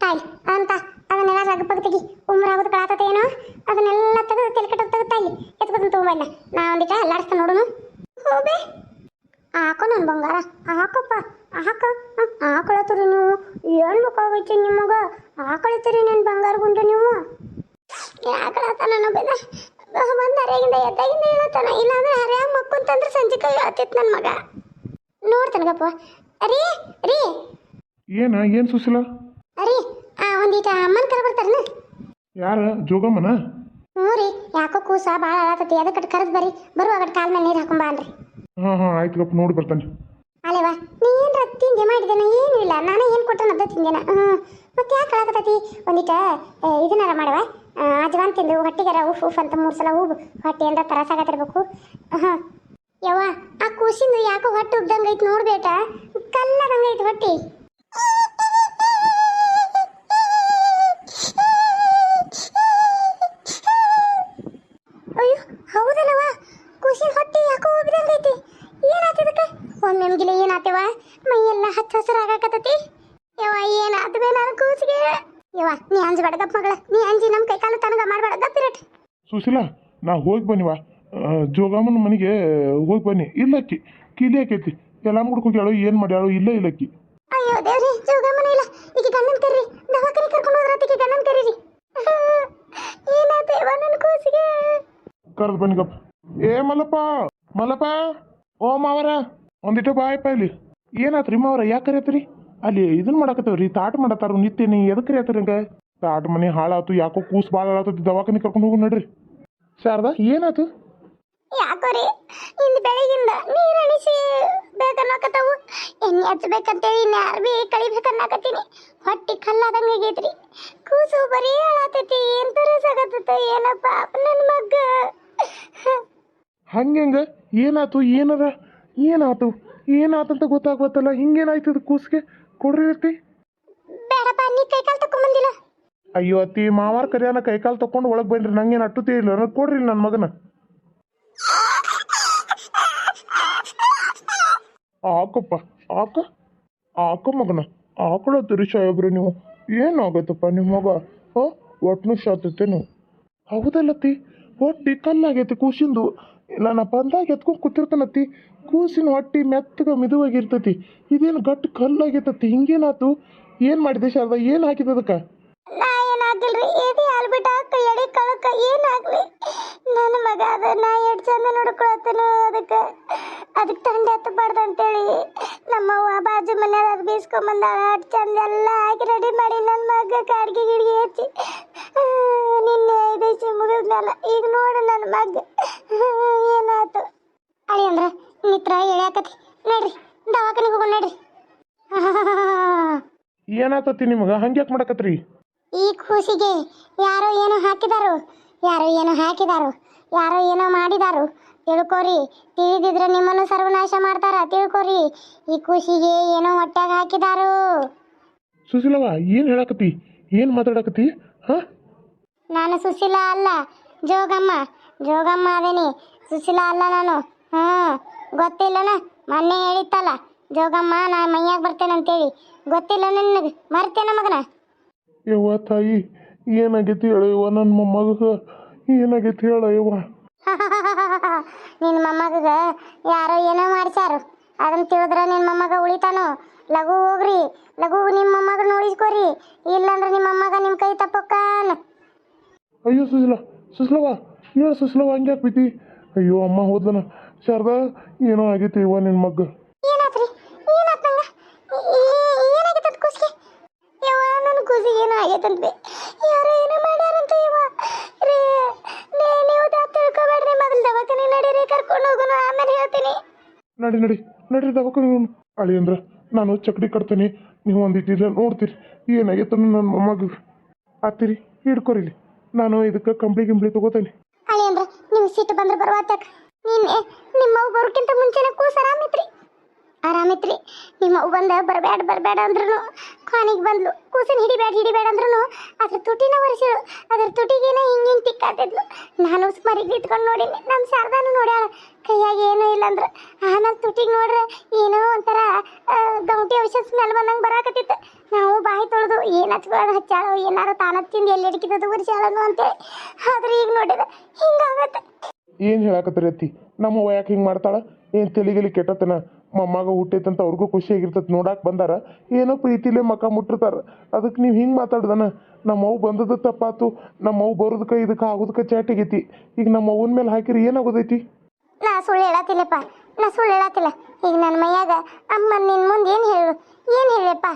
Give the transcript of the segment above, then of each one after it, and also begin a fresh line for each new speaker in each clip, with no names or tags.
ತಾಯಿ ಅಂತ ಅದನ್ನೆಲ್ಲ ರಗಪಗ ತೆಗಿ. ಉಮ್ರ ಆಗೋದು ಕಳಾತತೆ ಏನೋ? ಅದನ್ನೆಲ್ಲ ತೆಗೆದು ತಲೆ ಕಟ್ಟೋದು ತೆಗೆತಾ ಇಲ್ಲಿ ಎತ್ಕೊತೀನಿ ತಗೊಂಬಲ್ಲ ನಾ ಒಂದಿಟ ಅಲ್ಲಾಡಿಸ್ತಾ ನೋಡುನು. ಹೋಬೆ. ಹಾಕೋ ನನ್ನ ಬಂಗಾರ. ಹಾಕಪ್ಪ. ಹಾಕ. ಹಾಕೊಳತ್ತೀರಿ ನೀವು. ಏನು ಬೇಕಾಗೈತಿ ನಿಮಗ ಹಾಕೊಳತ್ತೀರಿ ನನ್ನ ಬಂಗಾರ ಗುಂಡು ನೀವು. ಯಾಕಳತ್ತಾನ ಬೇದ ಬಂದ ಹರಿಯಾಗಿಂದ ಎದ್ದಾಗಿಂದ ಹೇಳತ್ತಾನ. ಇಲ್ಲಾಂದ್ರೆ ಹರಿಯ ಮಕ್ಕಂತಂದ್ರೆ ಸಂಜೆ ಕೈ ಹೇಳ್ತಿತ್ತು ನನ್ನ ಮಗ. ನೋಡ್ತಾನಗಪ್ಪ ರೀ ರೀ.
ಏನ ಏನು ಸುಶೀಲ?
ಅರಿ ಆ ಒಂದೀಟ ಅಮ್ಮನ ಕರೆ ಬರ್ತಾರನ?
ಯಾರ ಜೋಗಮ್ಮನ?
ಹ್ಞೂ ರೀ ಯಾಕೋ ಕೂಸ ಭಾಳ ಆಳತತಿ ಅದಕ್ಕೆ ಕರೆದು ಬರ್ರಿ ಬರುವಾಗ ಕಾಲ್ ಮೇಲೆ ನೀರು ಹಾಕೊಂಡ್ ಅನ್ರಿ
ಹಾ ಹಾ ಆಯ್ತು ಗಪ್ಪ ನೋಡಿ ಬರ್ತಾನೆ.
ಅಲ್ಲೇವಾ ನೀ ಏನ್ರ ತಿಂದೆ ಮಾಡಿದ್ದೇನ ಏನೂ ಇಲ್ಲ ನಾನೇ ಏನು ಕೊಟ್ಟನ ಅದ ತಿಂದೇನ ಮತ್ತೆ ಯಾಕೆ ಕಳಕತ್ತೈತಿ ಒಂದಿಟ ಇದನ್ನಾರ ಮಾಡವ ಅಜ್ವಾನ್ ತಿಂದು ಹೊಟ್ಟಿಗಾರ ಉಫ್ ಉಫ್ ಅಂತ ಮೂರು ಸಲ ಉಬ್ ಹೊಟ್ಟೆ ಅಂದ್ರೆ ತರಸಾಗತ್ತಿರ್ಬೇಕು ಹಾಂ ಯವ್ವ ಆ ಕೂಸಿಂದು ಯಾಕೋ ಹೊಟ್ಟೆ ಉಗ್ದಂಗೈತಿ ನೋಡ್ಬೇಟ ಕಲ್ಲದಂಗೈತಿ ಹೊಟ್ಟಿ. ಅಯ್ಯೋ ಹೌದಲ್ಲವ ಖುಷಿ ಹೊಟ್ಟಿ ಯಾಕೋ ಹೋಗ್ದಂಗೈತಿ ಏನಾತಿದಕ್ಕ ಒಮ್ಮೆ ನಮ್ಗಿಲ್ಲ ಏನಾತವ? ಮೈ ಎಲ್ಲ ಹಚ್ಚ ಹಸಿರು ಆಗಾಕತ್ತತಿ ಯವ್ವ ಏನಾತವೆ ನಾನು ಕೂಸಿಗೆ? ಯವ ನೀ ಅಂಜಬೇಡ ಗಪ್ಪ ಮಗಳ. ನೀ ಅಂಜಿ ನಮ್ಮ ಕೈ ಕಾಲು ತನಗ ಮಾಡಬೇಡ ಗಪ್ಪಿರಟ್
ಸುಶೀಲ, ನಾ ಹೋಗಿ ಬನ್ನಿವ ಜೋಗಮ್ಮನ ಮನೆಗೆ ಹೋಗಿ ಬನ್ನಿ. ಇಲ್ಲಕ್ಕಿ ಕೀಲಿ ಆಕೈತಿ ಎಲ್ಲ ಮುಡ್ಕೋಗ್ಯಾಳು ಏನು ಮಾಡ್ಯಾಳು ಇಲ್ಲ ಇಲ್ಲಕ್ಕಿ.
ಅಯ್ಯೋ ದೇವ್ರಿ ಜೋಗಮ್ಮನ ಇಲ್ಲ ಈಗ ಗಂಡನ್ ಕರ್ರಿ ದವಾಖಾನೆ ಕರ್ಕೊಂಡು ಹೋದ್ರತಿಗೆ ಗಂಡನ್ ಕರೀರಿ ಏನಾತೇವ ನನ್ನ ಕೂಸಿಗೆ
ಕರೆದು ಬನ್ನಿ ಗಪ್ಪ ಏ ಮಲ್ಲಪ್ಪ ಮಲ್ಲಪ್ಪ ಓ ಮಾವರ ಒಂದಿಟ್ಟು ಬಾಯಪ್ಪ ಇಲ್ಲಿ ಏನಾತ್ರಿ ಮಾವರ ಯಾಕೆ ಕರಿಯತ್ರಿ ಅಲ್ಲಿ ಇದನ್ನ ಮಾಡಕತ್ತವ್ರಿ ತಾಟ್ ಮಾಡತ್ತಾರ ನಿತ್ಯ ನೀ ಎದಕ್ಕೆ ಕರಿಯತ್ರಿ ಹಂಗ ತಾಟ್ ಮನೆ ಹಾಳಾತು ಯಾಕೋ ಕೂಸ್ ಭಾಳ ಆಳಾತತಿ ದವಾಖಾನೆ ಕರ್ಕೊಂಡು ಹೋಗು ನಡ್ರಿ ಶಾರದಾ ಏನಾತು
ಯಾಕೋ ರೀ? ಇಂದು ಬೆಳಗಿಂದ ನೀರು ಅಣಿಸಿ ಬೇಕನ್ನಕತ್ತವು. ಎಣ್ಣೆ ಹಚ್ಬೇಕಂತೇಳಿ ಇನ್ಯಾರು ಬಿ ಕಳಿಬೇಕನ್ನಕತ್ತೀನಿ. ಹೊಟ್ಟಿ ಕಲ್ಲಾದಂಗೆ ಆಗೈತ್ರಿ. ಕೂಸು ಬರೀ ಹೇಳತೈತಿ ಏನ್ ತರಸಾಗತ್ತ ಏನಪ್ಪ ನನ್ನ ಮಗ್ಗ?
ಹಂಗೆಂಗ? ಏನಾತು? ಏನದ? ಏನಾತು? ಏನಾತಂತ ಗೊತ್ತಾಗ್ಬತ್ತಲ್ಲ ಹಿಂಗೇನಾಯ್ತು ಇದು ಕೂಸ್ಗೆ? ಕೊಡ್ರಿ ಇರ್ತಿ
ಬೇಡಪ್ಪ ನೀ ಕೈ ಕಾಲು ತಕೊಂಬಂದಿಲ್ಲ
ಅಯ್ಯೋ ಅತ್ತಿ ಮಾವಾರ ಕರಿಯಾನ ಕೈಕಾಲು ತಕೊಂಡು ಒಳಗೆ ಬನ್ರಿ ನಂಗೇನು ಅಟ್ಟುತ್ತೇ ಇಲ್ಲ. ಕೊಡ್ರಿ ನನ್ನ ಮಗನ. ಆಕಪ್ಪ, ಆಕ? ಆಕ ಮಗನ, ಆಕಳ ಸಾಹೇಬ್ರಿ ನೀವು. ಏನಾಗತ್ತಪ್ಪ ನಿಮ್ಮ ಮಗ? ಹಾಂ? ಒಟ್ನು ಶಾತತೆ ನೀವು. ಹೌದಲ್ಲತ್ತಿ ಹೊಟ್ಟಿ ಕಲ್ಲಾಗೈತಿ ಕೂಸಿಂದು. ನಾನು ಬಂದಾಗ ಎತ್ಕೊಂಡು ಕೂತಿರ್ತಾನತ್ತಿ ಕೂಸಿನ ಹೊಟ್ಟಿ ಮೆತ್ತಗ ಮಿದುವಾಗಿರ್ತತಿ. ಇದೇನು ಗಟ್ಟಿ ಕಲ್ಲಾಗೈತತ್ತಿ ಹಿಂಗೇನಾತು? ಏನು ಮಾಡಿದೆ ಶಾರದಾ? ಏನು ಹಾಕಿದ ಅದಕ್ಕೆ?
ನಾ ಹಾಕಿಲ್ರಿ? ಏದಿ ಹಾಲ್ಬಿಟ್ಟ ಕೈ ಎಡಿ ಕಳಕ ಏನಾಗ್ಲಿ ನನ್ನ ಮಗ ಅದ ನಾ ಎಷ್ಟು ಚಂದ ನೋಡ್ಕೊಳತ್ತನು ಅದಕ್ಕೆ. ಅದಕ್ಕೆ ತಂಡ ಹತ್ತಬಾರ್ದು ಅಂತೇಳಿ ನಮ್ಮವ್ವ ಬಾಜು ಮನ್ಯಾಗ ಅದು ಬೀಸ್ಕೊಂಬಂದಾಳ. ಅಷ್ಟು ಚಂದ ಎಲ್ಲ ಹಾಕಿ ರೆಡಿ ಮಾಡಿ ನನ್ನ ಮಗ ಕಾಡ್ಗಿ ಗಿಡಿಗೆ ಹಚ್ಚಿ. ನಿನ್ನೆ ಐದೈಸಿ ಮುಗಿದ್ಮೇಲೆ ಈಗ ನೋಡು ನನ್ನ ಮಗ. ಏನಾಯ್ತು? ಅಳಿ ಅಂದ್ರ ಮಿತ್ರ ಹೇಳಾಕತಿ ನಡ್ರಿ ದವಾಖಾನಿಗೆ ಹೋಗೋಣ ನಡ್ರಿ.
ಏನಾತತಿ ನಿಮಗೆ? ಹಂಗ್ಯಾಕ್ ಯಾಕೆ ಮಾಡಕತ್ರಿ?
ಈ ಕೂಸಿಗೆ ಯಾರೋ ಏನೋ ಹಾಕಿದಾರು. ಯಾರೋ ಏನೋ ಹಾಕಿದಾರು ಯಾರೋ ಏನೋ ಮಾಡಿದಾರು. ತಿಳ್ಕೊರಿ ತಿಳಿದಿದ್ರೆ ನಿಮ್ಮನ್ನು ಸರ್ವನಾಶ ಮಾಡ್ತಾರ. ತಿಳ್ಕೊರಿ ಈ ಖುಷಿಗೆ ಏನೋ ಒಟ್ಟಾಗ ಹಾಕಿದಾರು.
ಸುಶೀಲವ ಏನು ಹೇಳಕತ್ತಿ? ಏನು ಮಾತಾಡಕತ್ತಿ? ಹಾಂ?
ನಾನು ಸುಶೀಲ ಅಲ್ಲ ಜೋಗಮ್ಮ. ಜೋಗಮ್ಮ ಅದೇನಿ. ಸುಶೀಲ ಅಲ್ಲ ನಾನು. ಹ್ಞೂ ಗೊತ್ತಿಲ್ಲನ? ಮೊನ್ನೆ ಹೇಳಿತ್ತಲ್ಲ ಜೋಗಮ್ಮ ನಾ ಮೈಯಾಗ ಬರ್ತೇನೆ ಅಂತೇಳಿ ಗೊತ್ತಿಲ್ಲ ನಿನಗೆ? ಮರ್ತೇನ ಮಗನ?
ಯವ್ವ ತಾಯಿ ಏನಾಗೈತಿ ಹೇಳಯ್ಯವ ನನ್ನ ಮೊಮ್ಮಗ ಏನಾಗೈತಿ ಹೇಳಯ್ಯವ
ನಿನ್ನ ಮೊಮ್ಮಗ ಯಾರೋ ಏನೋ ಮಾಡ್ಸ್ಯಾರು. ಅದನ್ನ ತಿಳಿದ್ರ ನಿನ್ನ ಮೊಮ್ಮಗ ಉಳಿತಾನು? ಲಘು ಹೋಗ್ರಿ. ಲಘು ನಿಮ್ಮ ಮೊಮ್ಮಗ ನೋಡಿಸ್ಕೊರಿ ಇಲ್ಲಾಂದ್ರೆ ನಿಮ್ಮ ಮೊಮ್ಮಗ ನಿಮ್ಮ ಕೈ ತಪ್ಪಕ್ಕಾನ?
ಅಯ್ಯೋ ಸುಶೀಲ ಸುಶೀಲವ ಹೇಳ ಸುಶೀಲವ ಹಂಗೆ ಯಾಕೆ ಬಿದ್ದಿ ಅಯ್ಯೋ ಅಮ್ಮ ಹೋದ್ಲನ. ಶಾರದಾ ಏನೋ ಆಗೈತಿ ಇವ ನಿನ್ನ ಮಗ್ಗ?
ಏನಾತ್ರಿ? ಏನಾತ್ ನಂಗ? ಕೂಸಿಗೆ? ಯವ್ವ ನನ್ನ ಕೂಸಿಗೆ ಏನೋ ಆಗೈತಂತೆ ಯಾರೋ ಏನೋ ಮಾಡ್ಯಾರಂತ ಯವ್ವ ರೇ ನೇ ನೀವು ದಾಪ್ ತಿಳ್ಕೊಬೇಡ್ರಿ ಮೊದಲು ದವಾಖಾನೆ ನಡೀರಿ ಕರ್ಕೊಂಡು ಹೋಗೋಣ ಆಮೇಲೆ ಹೇಳ್ತೀನಿ
ನಡಿ ನಡಿ ನಡ್ರಿ ದವಾಖಾನೆ ಅಳಿ ಅಂದ್ರ, ನಾನು ಚಕಡಿ ಕಟ್ತೇನೆ. ನೀವು ಒಂದಿಟ್ಟಿಲ್ಲ ನೋಡ್ತೀರಿ. ಏನಾಗೈತೆ ನನ್ನ ಮೊಮ್ಮಗ. ಆತಿರಿ ಹಿಡ್ಕೊರಿಲಿ ನಾನು ಇದಕ್ಕೆ ಕಂಬಳಿ ಗಿಂಬಳಿ ತಗೋತೇನೆ.
ಅಳಿ ಅಂದ್ರ ನಿಮ್ಮ ಸಿಟ್ಟು ಬಂದ್ರೆ ಬರುವ ನಿಮ್ಮ ಅವು ಬರೋಕ್ಕಿಂತ ಮುಂಚೆನೆ ಕೂಸ ಆರಾಮಿತ್ರಿ. ನಿಮ್ಮ ಅವು ಬಂದ ಬರಬೇಡ ಬರಬೇಡ ಅಂದ್ರೂ ಖಾನಿಗೆ ಬಂದ್ಲು. ಕೂಸಿನ ಹಿಡಿಬೇಡ ಹಿಡಿಬೇಡ ಅಂದ್ರೂ ಅದ್ರ ತುಟಿನ ಒರೆಸಿಳು ಅದ್ರ ತುಟಿಗೇನ ಹಿಂಗೆ ಹಿಂಗೆ ತಿಕ್ಕಾತಿದ್ಲು. ನಾನು ಮರಿಗೆ ಇಟ್ಕೊಂಡು ನೋಡೀನಿ. ನಮ್ಮ ಶಾರದಾನು ನೋಡ್ಯಾಳ. ಕೈಯಾಗ ಏನೂ ಇಲ್ಲ ಆ ಆಮೇಲೆ ತುಟಿಗೆ ನೋಡ್ರೆ ಏನೋ ಒಂಥರ ಗೌಂಟಿ ಔಷಧ ಸ್ಮೆಲ್ ಬಂದಂಗೆ ಬರಾಕತ್ತಿತ್ತು. ನಾವು ಬಾಯಿ ತೊಳೆದು ಏನು ಹಚ್ಕೊಳ್ಳೋದು ಹಚ್ಚಾಳೋ ಏನಾರು ತಾನ ತಿಂದು ಎಲ್ಲಿ ಹಿಡಿಕಿದ್ದು ಉರ್ಸಾಳನು ಅಂತೇಳಿ. ಆದ್ರೆ ಈಗ ನೋಡಿದ್ರೆ ಹಿಂಗಾಗತ್ತೆ.
ಏನು ಹೇಳಕತ್ತೀರಿ ನಮ್ಮ ಯಾಕೆ ಹಿಂಗೆ ಮಾಡ್ತಾಳ? ಏನು ತಲೆಗಿಲಿ ಕೆಟ್ಟತನ? ಮೊಮ್ಮಗ ಹುಟ್ಟೈತಂತ ಅವ್ರಿಗೂ ಖುಷಿಯಾಗಿರ್ತೈತೆ ನೋಡಕ್ಕೆ ಬಂದಾರ. ಏನೋ ಪ್ರೀತಿಲೇ ಮಕ ಮುಟ್ಟಿರ್ತಾರೆ. ಅದಕ್ಕೆ ನೀವು ಹಿಂಗೆ ಮಾತಾಡ್ದನ? ನಮ್ಮ ಬಂದದ ಬಂದದ್ದು ತಪ್ಪಾತು. ನಮ್ಮ ಅವು ಬರೋದಕ್ಕೆ ಇದಕ್ಕೆ ಆಗೋದಕ್ಕೆ ಚಾಟಿಗೈತಿ ಈಗ ನಮ್ಮ ಅವನ ಮೇಲೆ ಹಾಕಿರಿ ಏನಾಗೋದೈತಿ
ನಾ ಸುಳ್ಳು ಹೇಳತ್ತಿಲ್ಲಪ್ಪ. ನಾ ಸುಳ್ಳು ಹೇಳತ್ತಿಲ್ಲ. ಈಗ ನನ್ನ ಮೈಯಾಗ ಅಮ್ಮ ನಿನ್ನ ಮುಂದೆ ಏನು ಹೇಳು? ಏನು ಹೇಳಪ್ಪ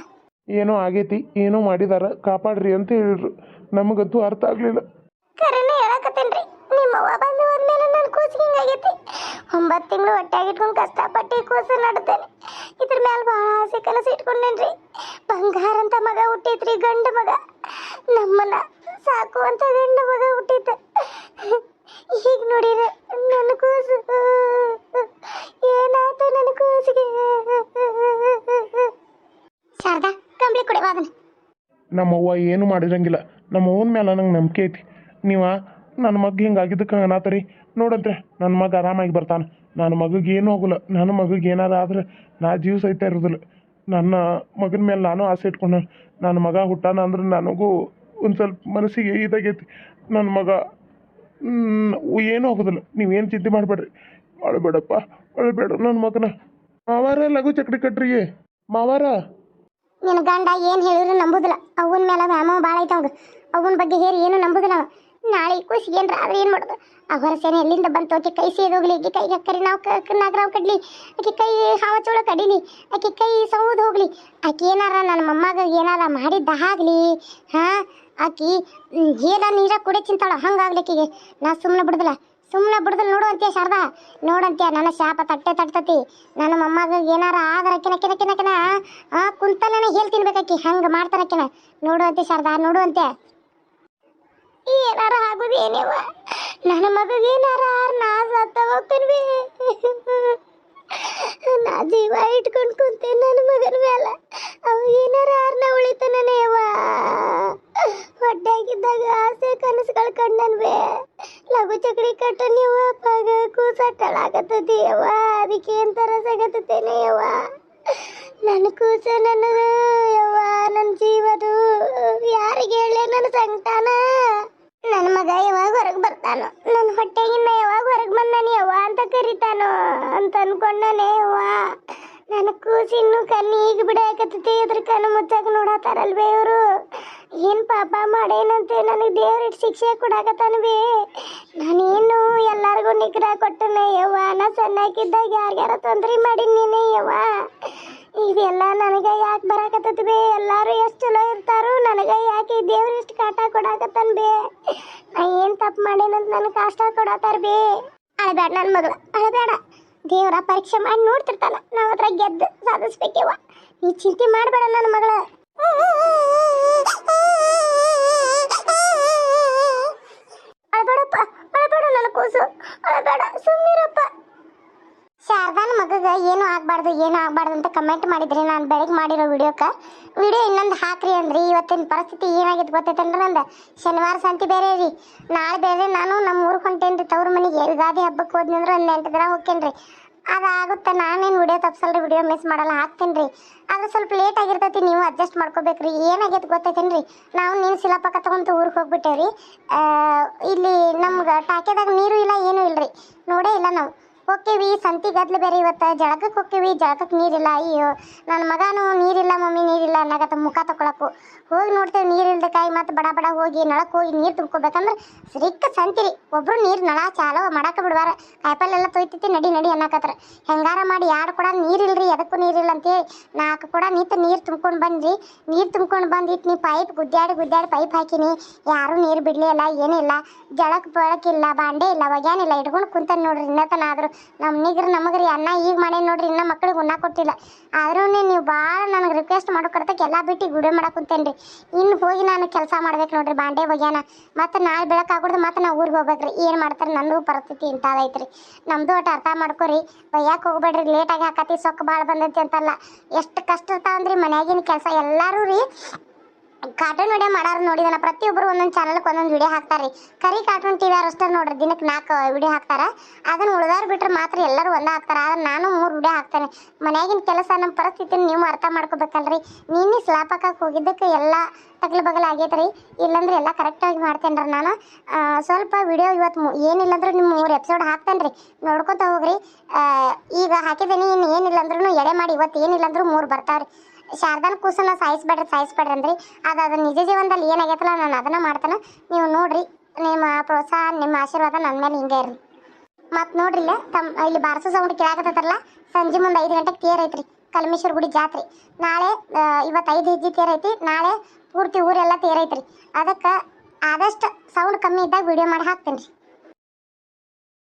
ಏನೋ ಆಗೈತಿ ಏನೋ ಮಾಡಿದಾರ ಕಾಪಾಡ್ರಿ ಅಂತ ಹೇಳಿದ್ರು. ನಮಗಂತೂ ಅರ್ಥ ಆಗಲಿಲ್ಲ.
ಕರೆನೇ ಹೇಳಕತ್ತೇನ್ರಿ. ನಿಮ್ಮ ಅವ್ವ ಬಂದು ಹೋದ್ಮೇಲೆ ನನ್ನ ಕೂಸಿಗೆ ಹಿಂಗಾಗೈತಿ ಒಂಬತ್ತು ತಿಂಗಳು ಒಟ್ಟಾಗಿ ಇಟ್ಕೊಂಡು ಕಷ್ಟಪಟ್ಟು ಈ ಕೂಸು ನಡ್ತೇನೆ ಇದ್ರ ಮೇಲೆ ಭಾಳ ಆಸೆ ಕನಸು ಇಟ್ಕೊಂಡೇನ್ರಿ. ಬಂಗಾರ ಅಂತ ಮಗ ಹುಟ್ಟಿತ್ರಿ, ಗಂಡು ಮಗ. ನಮ್ಮನ್ನ ಸಾಕುವಂತ ಗಂಡು ಮಗ ಹುಟ್ಟಿತ ಈಗ ನೋಡಿದ್ರೆ ನನ್ನ ಕೂಸು. ಏನಾಯ್ತು ನನ್ನ ಕೂಸಿಗೆ? ಶಾರದಾ, ಕಂಬಳಿ ಕೊಡಿ, ವಾದನ.
ನಮ್ಮವ್ವ ಏನು ಮಾಡಿರಂಗಿಲ್ಲ. ನಮ್ಮ ಅವ್ವನ ಮೇಲೆ ನಂಗೆ ನಂಬಿಕೆ ಐತಿ. ನೀವ ನನ್ನ ಮಗ ಹಿಂಗಾಗಿದ್ದಕ್ಕೆ ಅನಾತರಿ ನೋಡಂತ್ರಿ, ನನ್ನ ಮಗ ಆರಾಮಾಗಿ ಬರ್ತಾನೆ. ನನ್ನ ಮಗಗೆ ಏನೂ ಆಗೋಲ್ಲ ನನ್ನ ಮಗಗೆ ಏನಾರ ಆದ್ರೆ ನಾ ಜೀವ ಸಹಿತ ಇರೋದಿಲ್ಲ. ನನ್ನ ಮಗನ ಮೇಲೆ ನಾನು ಆಸೆ ಇಟ್ಕೊಂಡು. ನನ್ನ ಮಗ ಹುಟ್ಟಾನ ಅಂದ್ರೆ ನನಗೂ ಒಂದು ಸ್ವಲ್ಪ ಮನಸ್ಸಿಗೆ ಇದಾಗೈತಿ. ನನ್ನ ಮಗ ಏನು ಆಗೋದಿಲ್ಲ ನೀವೇನು ಚಿಂತೆ ಮಾಡಬೇಡ್ರಿ. ಮಾಡಬೇಡಪ್ಪ, ಮಾಡಬೇಡ ನನ್ನ ಮಗನ. ಮಾವಾರ ಲಘು ಚಕ್ರಿ ಕಟ್ರಿ ಮಾವಾರ.
ನಿನ್ನ ಗಂಡ ಏನು ಹೇಳಿದ್ರು ನಂಬುದಿಲ್ಲ. ಅವನ ಮೇಲೆ ವ್ಯಾಮೋಹ ಭಾಳ ಐತೆ ಅವಾಗ. ಅವನ ಬಗ್ಗೆ ಹೇರಿ ಏನು ನಂಬುದಿಲ್ಲ ನಾಳೆ ಖುಷಿ ಏನ್ರ ಆದ್ರೆ ಏನು ಮಾಡೋದು? ಆ ಹೊರಸೇನೆ ಎಲ್ಲಿಂದ ಬಂತು? ಆಕೆ ಕೈ ಸೇದೋಗ್ಲಿ, ಆಕೆ ಕೈಗೆ ಹಕ್ಕರಿ, ನಾವು ನಾಗರಾವ್ ಕಡ್ಲಿ. ಆಕೆ ಕೈ ಹಾವ ಚೋಳ ಕಡಿಲಿ. ಆಕೆ ಕೈ ಸೌದು ಹೋಗ್ಲಿ. ಆಕೆ ಏನಾರ ನನ್ನ ಮೊಮ್ಮಗ ಏನಾರ ಮಾಡಿದ್ದ ಆಗ್ಲಿ, ಹಾ? ಆಕಿ ಹೇಲ ನೀರ ಕುಡಿ ಚಿಂತಾಳ. ಹಂಗಾಗ್ಲಿಕ್ಕಿಗೆ ನಾ ಸುಮ್ಮನೆ ಬಿಡ್ದಲ್ಲ. ಸುಮ್ಮನೆ ಬಿಡುದಿಲ್ಲ ನೋಡು ಅಂತೀಯ ಶಾರದಾ. ನೋಡಂತೀಯ ನನ್ನ ಶಾಪ ತಟ್ಟೆ ತಟ್ತತಿ. ನನ್ನ ಮೊಮ್ಮಗ ಏನಾರ ಆದ್ರ ಕಿನ ಕಿನ ಕಿನ ಕಿನ ಆ? ಕುಂತಲೇ ಹೇಳ್ ಹಂಗೆ ಮಾಡ್ತಾರಕ್ಕಿನ ನೋಡು ಅಂತೆ ಶಾರದಾ ನೋಡು ಅಂತೆ ಏನಾರ ಆಗುದೇನೇವ ನನ್ನ ಮಗಗೆ ಏನಾರ ಆರ್ ನಾ ಸತ್ತ ಹೋಗ್ತೀನಿ ನಾ ಜೀವ ಇಟ್ಕೊಂಡು ಕುಂತೇನೆ ನನ್ನ ಮಗನ ಮೇಲೆ ಅವ ಏನಾರ ಆರ್ನ ಉಳಿತಾನೇ ಯವ್ವ. ಹೊಟ್ಟೆಗಿದ್ದಾಗ ಆಸೆ ಕನಸುಗಳು ಕಂಡನ್ವೆ. ಲಘು ಚಕ್ರಿ ಕಟ್ಟ ನೀವ ಪಗ ಕೂಸಟ್ಟಳಾಗತ್ತತಿ ಯವ್ವ. ಅದಕ್ಕೆ ಏನ್ ತರ ಸಗತ್ತೇನೆ ಯವ್ವ. ನನ್ನ ಕೂಸ ನನ್ನದು ಯವ್ವ. ನನ್ನ ಜೀವದು ಯಾರಿಗೆ ಹೇಳಿ ನನ್ನ ಸಂಕಟಾನ ಬರ್ತಾನೋ ನನ್ನ ಹೊಟ್ಟೆಗಿನ್ನ ಯಾವಾಗ ಹೊರಗೆ ಬಂದಾನೆ ಯವ್ವ ಅಂತ ಕರಿತಾನೋ ಅಂತ ಅನ್ಕೊಂಡಾನೆ ಯವ್ವ ನನ್ನ ಕೂಸಿನ್ನು ಕಣ್ಣು ಈಗ ಬಿಡಾಕತ್ತೈತಿ, ಅದ್ರ ಕಣ್ಣು ಮುಚ್ಚಾಕ ನೋಡತ್ತಾರಲ್ವೇ ಇವರು? ಏನ್ ಪಾಪ ಮಾಡೇನಂತೆ? ನನಗೆ ದೇವ್ರ ಶಿಕ್ಷೆ ಕೊಡಾಕತ್ತಾನವೇ. ನಾನೇನು ಎಲ್ಲರಿಗೂ ನಿಗ್ರ ಕೊಟ್ಟನೆ ಯವ್ವ. ನಾ ಸಣ್ಣಾಕಿದ್ದಾಗ ಯಾರ್ಯಾರ ತೊಂದ್ರೆ ನೀನೇ ಯವ್ವ. ಇದೆಲ್ಲ ನನಗೆ ಯಾಕೆ ಬರಾಕತ್ತದ ಬೇ ಎಲ್ಲರೂ ಎಷ್ಟು ಚಲೋ ಇರ್ತಾರೋ ನನಗೆ ಯಾಕೆ ಈ ದೇವ್ರ ಇಷ್ಟು ಕಾಟ ಕೊಡಾಕತ್ತಾನ ಬೇ ನಾ ಏನು ತಪ್ಪು ಮಾಡೇನಂತ ನನಗೆ ಕಷ್ಟ ಕೊಡತ್ತಾರ ಬೇ ಅಳಬೇಡ ನನ್ನ ಮಗಳ ಅಳಬೇಡ ದೇವರ ಪರೀಕ್ಷೆ ಮಾಡಿ ನೋಡ್ತಿರ್ತಾನ. ನಾವು ಅದ್ರ ಗೆದ್ದು ಸಾಧಿಸ್ಬೇಕೇವ ನೀ ಚಿಂತೆ ಮಾಡಬೇಡ ನನ್ನ ಮಗಳ. ಆಗ್ಬಾರ್ದು ಏನು ಆಗ್ಬಾರ್ದು ಅಂತ ಕಮೆಂಟ್ ಮಾಡಿದ್ರಿ. ನಾನು ಬೆಳಗ್ಗೆ ಮಾಡಿರೋ ವಿಡಿಯೋಕ್ಕೆ ವಿಡಿಯೋ ಇನ್ನೊಂದು ಹಾಕ್ರಿ ಅಂದ್ರಿ. ಇವತ್ತಿನ ಪರಿಸ್ಥಿತಿ ಏನಾಗಿತ್ತು ಗೊತ್ತೈತೇನ್ರಿ ನಂದು ಶನಿವಾರ ಸಂತಿ ಬೇರೆ ರೀ. ನಾಳೆ ಬೇರೆ ನಾನು ನಮ್ಮ ಊರಿಗೆ ಹೊಂಟೇನ್ರಿ ತವ್ರ ಮನೆಗೆ. ಯುಗಾದಿ ಹಬ್ಬಕ್ಕೆ ಹೋದ್ನಿ ಅಂದ್ರೆ ಒಂದು ಎಂಟು ದಿನ ಹೋಗ್ತೇನ್ರಿ ಅದಾಗುತ್ತೆ. ನಾನೇನು ವಿಡಿಯೋ ತಪ್ಸಲ್ರಿ. ವಿಡಿಯೋ ಮಿಸ್ ಮಾಡಲ್ಲ. ಹಾಕ್ತೀನಿ ರೀ ಆದ್ರೆ ಸ್ವಲ್ಪ ಲೇಟ್ ಆಗಿರ್ತೈತಿ. ನೀವು ಅಡ್ಜಸ್ಟ್ ಮಾಡ್ಕೋಬೇಕ್ರಿ. ಏನಾಗೈತೆ ಗೊತ್ತೈತೇನ್ರಿ? ನಾವು ನೀನು ಸಿಲಪಕ್ಕ ತಗೊಂತ ಊರಿಗೆ ಹೋಗ್ಬಿಟ್ಟೇವ್ರಿ. ರೀ ಇಲ್ಲಿ ನಮ್ಗೆ ಟಾಕೆದಾಗ ನೀರು ಇಲ್ಲ, ಏನೂ ರೀ ನೋಡೇ ಇಲ್ಲ ನಾವು. ಹೋಕ್ಕೇವಿ, ಸಂತಿ ಗದ್ಲು ಬೇರೆ ಇವತ್ತು. ಜಳಕಕ್ಕೆ ಹೋಕ್ಕೇವಿ ಜಳಕಕ್ಕೆ ನೀರಿಲ್ಲ. ಅಯ್ಯೋ ನನ್ನ ಮಗನು ನೀರಿಲ್ಲ, ಮಮ್ಮಿ ನೀರಿಲ್ಲ. ಅನ್ನಕತ್ತ ಮುಖ ತಕೊಳಕು. ಹೋಗಿ ನೋಡ್ತೇವೆ ನೀರಿಲ್ದ ಕಾಯಿ ಮತ್ತು ಬಡ ಬಡ ಹೋಗಿ ನಳಕ್ಕೆ ಹೋಗಿ ನೀರು ತುಂಬ್ಕೋಬೇಕಂದ್ರೆ ಸಿಕ್ಕ ಸಂತಿರಿ ಒಬ್ಬರು ನೀರು ನಳ ಚಾಲೋ ಮಾಡಕ್ಕೆ ಬಿಡ್ವಾರ. ಕಾಯಿಪಲ್ಲೆಲ್ಲ ತೊಯ್ತೈತಿ ನಡಿ ನಡಿ ಅನ್ನಕತ್ರ. ಹೆಂಗಾರ ಮಾಡಿ ಯಾರು ಕೂಡ ನೀರಿಲ್ರಿ, ಎದಕ್ಕೂ ನೀರಿಲ್ಲ ಅಂತೇಳಿ ನಾಲ್ಕು ಕೂಡ ನಿಂತು ನೀರು ತುಂಬ್ಕೊಂಡು ಬಂದ್ರಿ. ನೀರು ತುಂಬ್ಕೊಂಡು ಬಂದು ನೀ ಪೈಪ್ ಗುದ್ದಾಡಿ ಗುದ್ದಾಡಿ ಪೈಪ್ ಹಾಕಿನಿ. ಯಾರೂ ನೀರು ಬಿಡ್ಲಿಲ್ಲ, ಏನಿಲ್ಲ. ಜಳಕ್ಕೆ ಬೆಳಕಿಲ್ಲ, ಬಾಂಡೆ ಇಲ್ಲ, ಒಗ್ಯಾನಿಲ್ಲ. ಇಟ್ಕೊಂಡು ಕುಂತಾನೆ ನೋಡ್ರಿ. ಇನ್ನತನ ಆದ್ರು ನಮ್ಮ ನಿಗ್ರ ನಮಗ್ರಿ ಅನ್ನ ಈಗ ಮಾಡೇನಿ ನೋಡ್ರಿ, ಇನ್ನ ಮಕ್ಳಿಗೆ ಉಣ್ಣ ಕೊಟ್ಟಿಲ್ಲ. ಆದ್ರೂ ನೀವು ಭಾಳ ನನಗೆ ರಿಕ್ವೆಸ್ಟ್ ಮಾಡೋ ಕರ್ತಕ್ಕೆ ಎಲ್ಲ ಬಿಟ್ಟು ಗುಡಿ ಮಾಡಕ್ ಕುಂತೇನ್ರಿ. ಇನ್ನು ಹೋಗಿ ನಾನು ಕೆಲಸ ಮಾಡ್ಬೇಕು ನೋಡ್ರಿ ಬಾಂಡೆ ಬಗ್ಯಾನ ಮತ್ತು ನಾಳೆ ಬೆಳಕಾಗ್ಬಿಡ್ದು ಮತ್ತು ನಾವು ಊರಿಗೆ ಹೋಗ್ಬೇಕ್ರಿ ಏನು ಮಾಡ್ತಾರೆ ನಂದು ಪರಿಸ್ಥಿತಿ ಇಂಥದೈತ್ರಿ ನಮ್ಮದು ಒಟ್ಟು ಅರ್ಥ ಮಾಡ್ಕೊರಿ. ಬೈಯಾಕೆ ಹೋಗ್ಬೇಡ್ರಿ ಲೇಟಾಗಿ ಹಾಕತಿ ಸೊಕ್ಕ ಭಾಳ ಬಂದೈತಿ ಅಂತಲ್ಲ. ಎಷ್ಟು ಕಷ್ಟ ಇರ್ತಾವಂದ್ರಿ ಮನ್ಯಾಗಿನ ಕೆಲಸ ಎಲ್ಲರೂ ರೀ. ಕಾರ್ಟೂನ್ ವಿಡಿಯೋ ಮಾಡೋರು ನೋಡಿದಾನ ಪ್ರತಿಯೊಬ್ಬರು ಒಂದೊಂದು ಚಾನಲ್ಗೆ ಒಂದೊಂದು ವಿಡಿಯೋ ಹಾಕ್ತಾರೆ ಕರಿ ಕಾರ್ಟೂನ್ ಟಿವಿ ಅಷ್ಟೇ ನೋಡ್ರಿ ದಿನಕ್ಕೆ ನಾಲ್ಕು ವಿಡಿಯೋ ಹಾಕ್ತಾರೆ. ಅದನ್ನು ಉಳಿದಾರು ಬಿಟ್ಟರೆ ಮಾತ್ರ ಎಲ್ಲರೂ ಒಂದೇ ಹಾಕ್ತಾರೆ. ಆದ್ರೆ ನಾನು ಮೂರು ವಿಡಿಯೋ ಹಾಕ್ತೇನೆ. ಮನೆಯಾಗಿನ ಕೆಲಸ ನಮ್ಮ ಪರಿಸ್ಥಿತಿನ ನೀವು ಅರ್ಥ ಮಾಡ್ಕೋಬೇಕಲ್ರಿ. ನೀನು ಸ್ಲಾಪಕ್ಕೆ ಹೋಗಿದ್ದಕ್ಕೆ ಎಲ್ಲ ತಗ್ಲು ಬಗಲ್ ರೀ ಇಲ್ಲಾಂದ್ರೆ ಎಲ್ಲ ಕರೆಕ್ಟಾಗಿ ಮಾಡ್ತೇನೆ ರೀ ನಾನು. ಸ್ವಲ್ಪ ವಿಡಿಯೋ ಇವತ್ತು ಏನಿಲ್ಲಂದ್ರೂ ನಿಮ್ಮ ಮೂರು ಎಪಿಸೋಡ್ ಹಾಕ್ತೇನೆ ರೀ ನೋಡ್ಕೊತ ಹೋಗ್ರಿ. ಈಗ ಹಾಕಿದ್ದೀನಿ ಇನ್ನು ಏನಿಲ್ಲಾಂದ್ರೂ ಎಡೆ ಮಾಡಿ ಇವತ್ತು ಏನಿಲ್ಲಾಂದ್ರೂ ಮೂರು ಬರ್ತಾವ್ರಿ. ಶಾರದಾನ್ ಕೂಸನ್ನ ಸಾಯಿಸ್ಬೇಡ್ರಿ ಸಾಯಿಸ್ಬೇಡ್ರಿ ಅಂದ್ರಿ. ಅದು ಅದು ನಿಜ ಜೀವನದಲ್ಲಿ ಏನಾಗೈತಲ್ಲ ನಾನು ಅದನ್ನು ಮಾಡ್ತಾನೆ. ನೀವು ನೋಡ್ರಿ, ನಿಮ್ಮ ಪ್ರೋತ್ಸಾಹ, ನಿಮ್ಮ ಆಶೀರ್ವಾದ ನನ್ನ ಮೇಲೆ ಹಿಂಗೆ ಇರ್ರಿ ಮತ್ತು ನೋಡ್ರಿ ಇಲ್ಲ ತಮ್ಮ ಇಲ್ಲಿ ಬಾರಸ ಸೌಂಡ್ ಕೇಳಾಕತ್ತಲ್ಲ ಸಂಜೆ ಮುಂದೆ ಐದು ಗಂಟೆಗೆ ತೇರ್ ಐತ್ರಿ, ಕಲ್ಮೇಶ್ವರ ಗುಡಿ ಜಾತ್ರೆ. ನಾಳೆ ಇವತ್ತು ಐದು ಹೆಜ್ಜೆ ತೇರ್ ಐತಿ, ನಾಳೆ ಪೂರ್ತಿ ಊರೆಲ್ಲ ತೇರ್ ಐತ್ರಿ. ಅದಕ್ಕೆ ಆದಷ್ಟು ಸೌಂಡ್ ಕಮ್ಮಿ ಇದ್ದಾಗ ವಿಡಿಯೋ ಮಾಡಿ ಹಾಕ್ತೀನಿ ರೀ